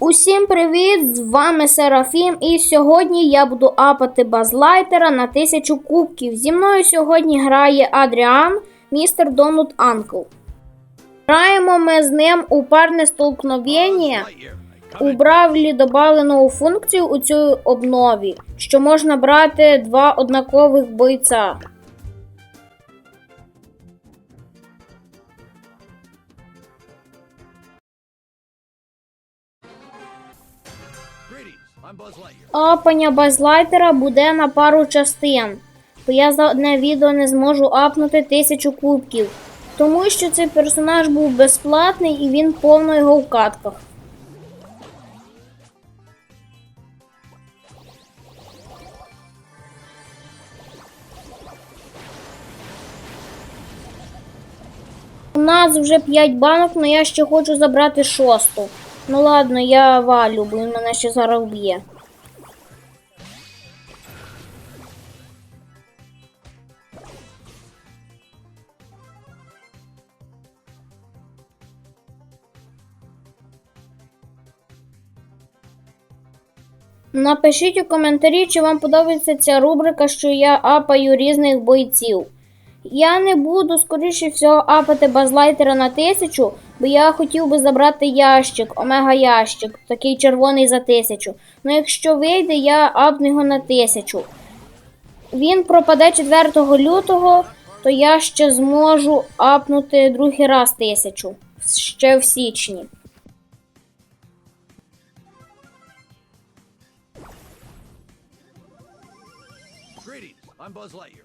Усім привіт! З вами Серафім, і сьогодні я буду апати базлайтера на 1000 кубків. Зі мною сьогодні грає Адріан, містер Донут Анкл. Граємо ми з ним у парне столкновення. У Бравлі додали функцію у цій обнові, що можна брати два однакових бойця. Апання базлайтера буде на пару частин, бо я за одне відео не зможу апнути тисячу кубків, тому що цей персонаж був безплатний і він повно його в катках. У нас вже 5 банок, але я ще хочу забрати шосту. Ну ладно, я валю, бо він мене ще зараз вб'є. Напишіть у коментарі, чи вам подобається ця рубрика, що я апаю різних бойців. Я не буду, скоріше всього, апати базлайтера на тисячу, бо я хотів би забрати ящик, омега ящик, такий червоний за тисячу. Ну якщо вийде, я апну його на тисячу. Він пропаде 4 лютого, то я ще зможу апнути другий раз тисячу. Ще в січні. I'm Buzz Lightyear.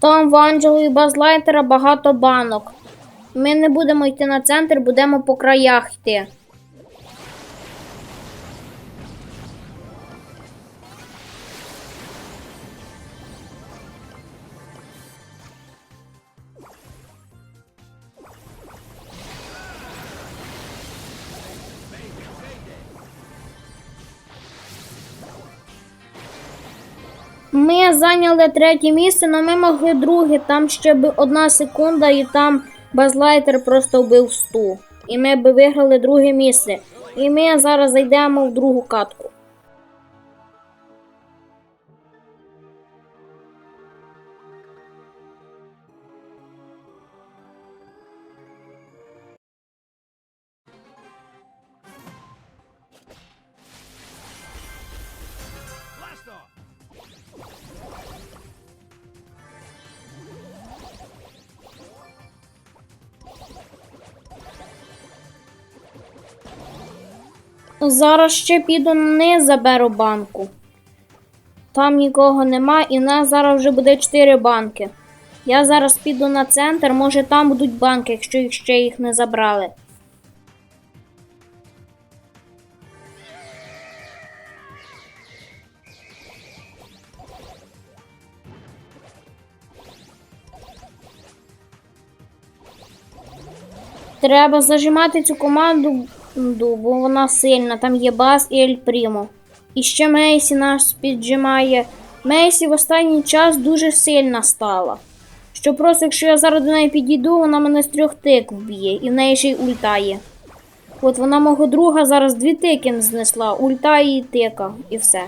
Там в Анджелу і Базлайтера багато банок. Ми не будемо йти на центр, будемо по краях йти. Ми зайняли третє місце, але ми могли друге. Там ще б одна секунда, і там Базлайтер просто вбив сту. І ми б виграли друге місце. І ми зараз зайдемо в другу катку. Зараз ще піду не заберу банку. Там нікого нема, і в нас зараз вже буде 4 банки. Я зараз піду на центр, може там будуть банки, якщо їх ще їх не забрали. Треба зажимати цю команду, бо вона сильна. Там є Бас і Ель Прімо. І ще Мейсі нас піджимає. Мейсі в останній час дуже сильна стала. Що просто, якщо я зараз до неї підійду, вона мене з трьох тик вб'є, і в неї ще й ульта є. От вона мого друга зараз дві тики знесла, ульта і тика, і все.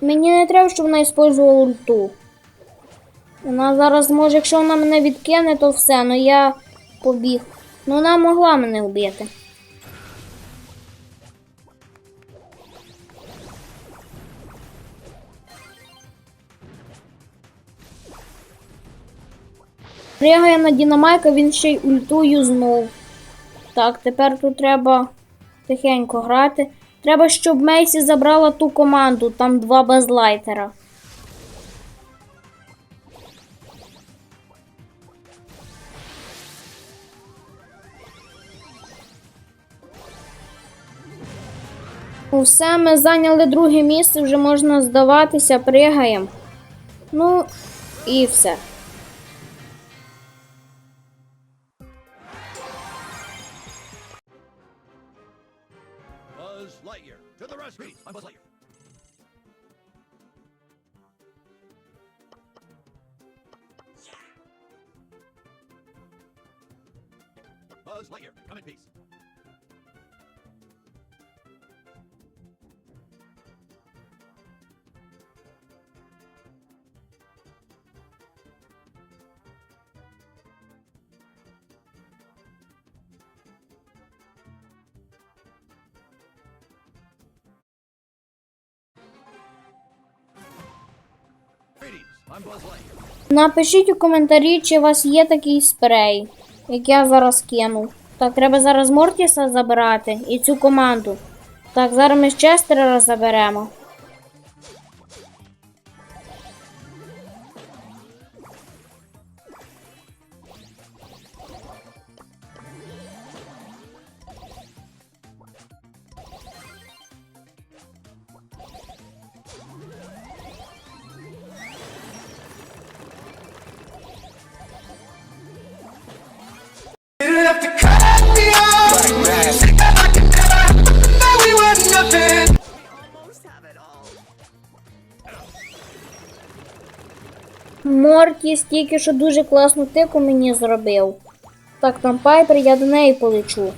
Мені не треба, щоб вона використовувала ульту. Вона зараз може, якщо вона мене відкине, то все, ну я побіг. Ну вона могла мене вбити. Пригає на Дінамайка, він ще й ульту юзнув. Так, тепер тут треба тихенько грати. Треба, щоб Мейсі забрала ту команду, там два базлайтера. Усе, ми зайняли друге місце, вже можна здаватися, пригаємо. Ну, і все. Напишіть у коментарі, чи у вас є такий спрей, як я зараз кинув. Так, треба зараз Мортіса забирати і цю команду. Так, зараз ми ще раз заберемо. Have to cut me off. Think that I could never that we were nothing. almost have it all. Мортіс тільки що дуже класну тику мені зробив. Так, там Пайпер, я до неї полечу.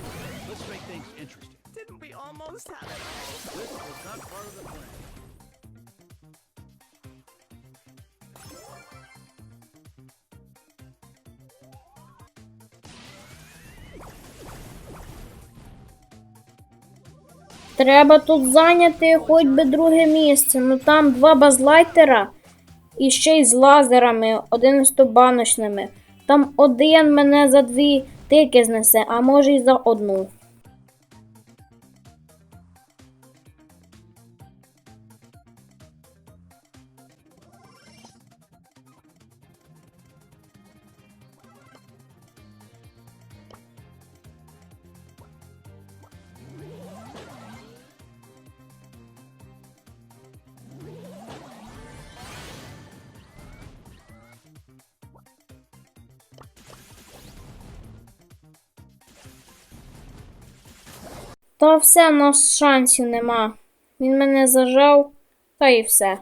Треба тут зайняти хоч би друге місце. Ну там два базлайтера і ще й з лазерами, 11-баночними. Там один мене за дві тики знесе, а може й за одну. Та все, нас шансів нема. Він мене зажав, та і все.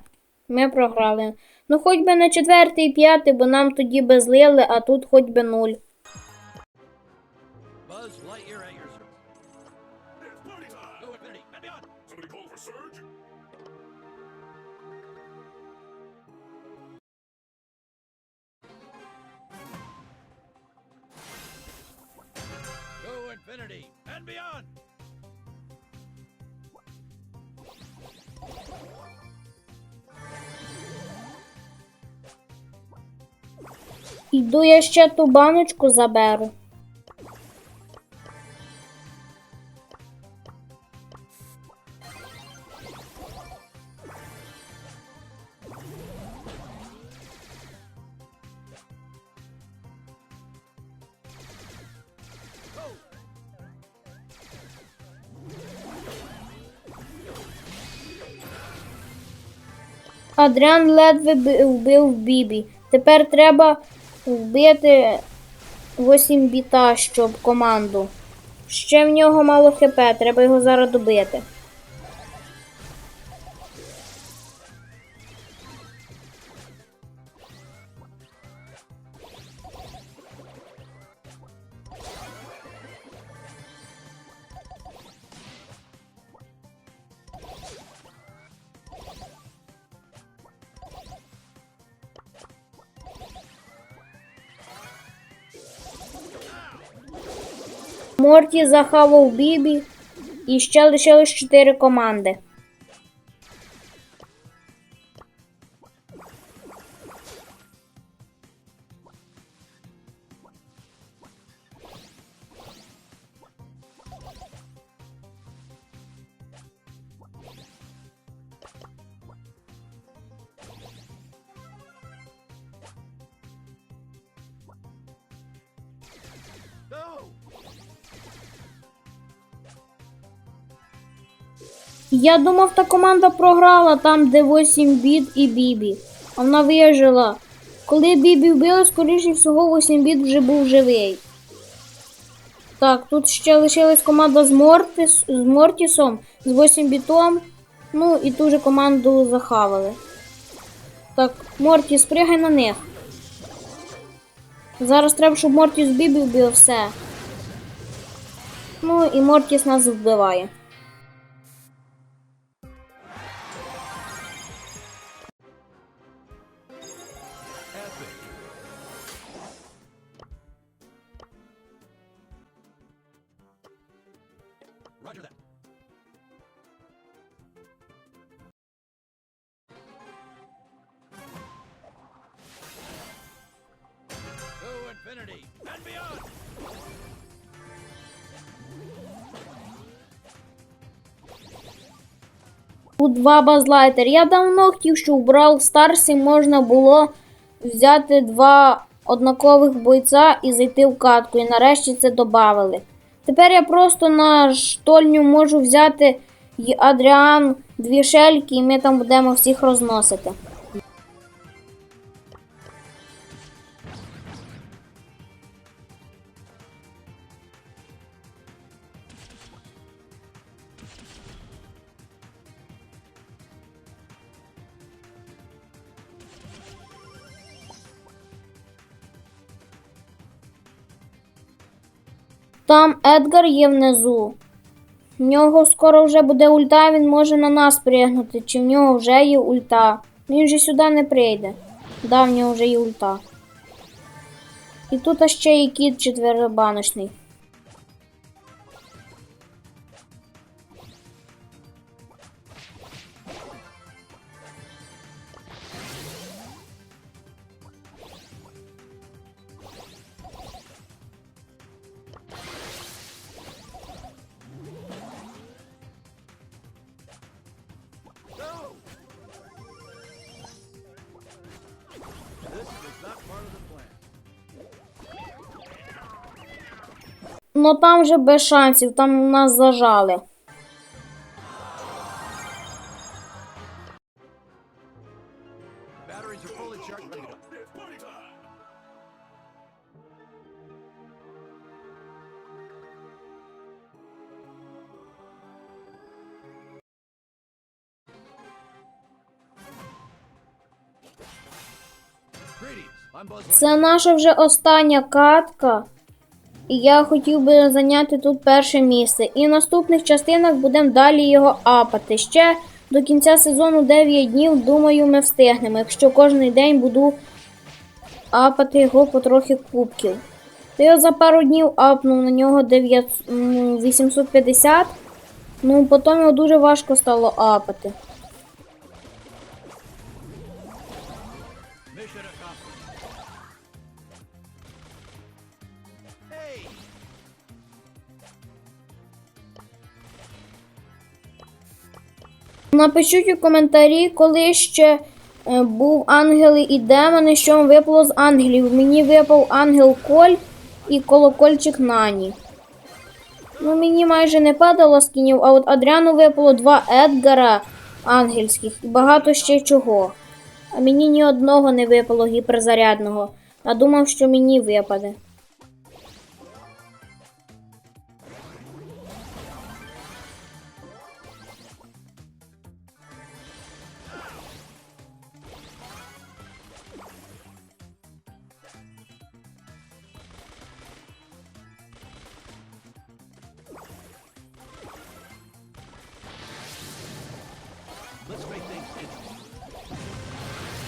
Ми програли. Ну, хоч би на четвертий і п'ятий, бо нам тоді би злили, а тут хоч би нуль. Infinity and beyond! Іду я ще ту баночку заберу. Адріан ледве би- вбив Бібі. Тепер треба вбити 8 біта, щоб команду. Ще в нього мало хп, треба його зараз добити. Морті захавав Бібі і ще лишилось 4 команди. Go! Я думав, та команда програла там, де 8 біт і Бібі. А вона вижила. Коли Бібі вбили, скоріше всього, 8 біт вже був живий. Так, тут ще лишилась команда з, Мортис, з Мортісом, з 8 бітом. Ну і ту же команду захавали. Так, Мортіс, пригай на них. Зараз треба, щоб Мортіс Бібі вбив все. Ну і Мортіс нас вбиває. Тут два базлайтер. Я давно хотів, щоб в Brawl Старсі можна було взяти два однакових бойця і зайти в катку. І нарешті це додали. Тепер я просто на штольню можу взяти Адріан дві шельки, і ми там будемо всіх розносити. Там Едгар є внизу. В нього скоро вже буде ульта, він може на нас пригнути, чи в нього вже є ульта. Він же сюди не прийде. Да, в нього вже є ульта. І тут ще є кіт четверобаночний. Ну там вже без шансів, там нас зажали. Це наша вже остання катка. І я хотів би зайняти тут перше місце. І в наступних частинах будемо далі його апати. Ще до кінця сезону 9 днів, думаю, ми встигнемо. Якщо кожен день буду апати його по трохи кубків. То я за пару днів апнув на нього 9, 850. Ну, потім його дуже важко стало апати. Hey! Напишіть у коментарі, коли ще е, був ангели і демони, що вам випало з ангелів. Мені випав ангел Коль і колокольчик Нані. Ну, мені майже не падало скінів, а от Адріану випало два Едгара ангельських і багато ще чого. А мені ні одного не випало гіперзарядного. А думав, що мені випаде.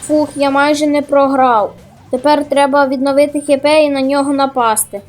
Фух, я майже не програв. Тепер треба відновити хп і на нього напасти.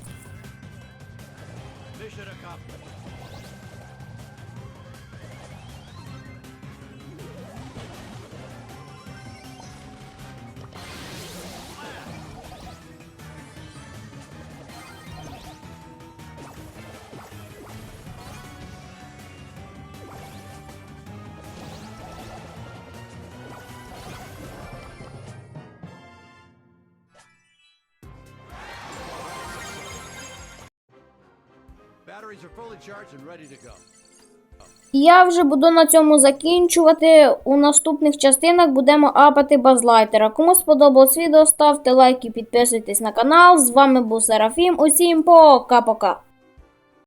Я вже буду на цьому закінчувати. У наступних частинах будемо апати базлайтера. Кому сподобалось відео, ставте лайк і підписуйтесь на канал. З вами був Серафім. Усім пока-пока.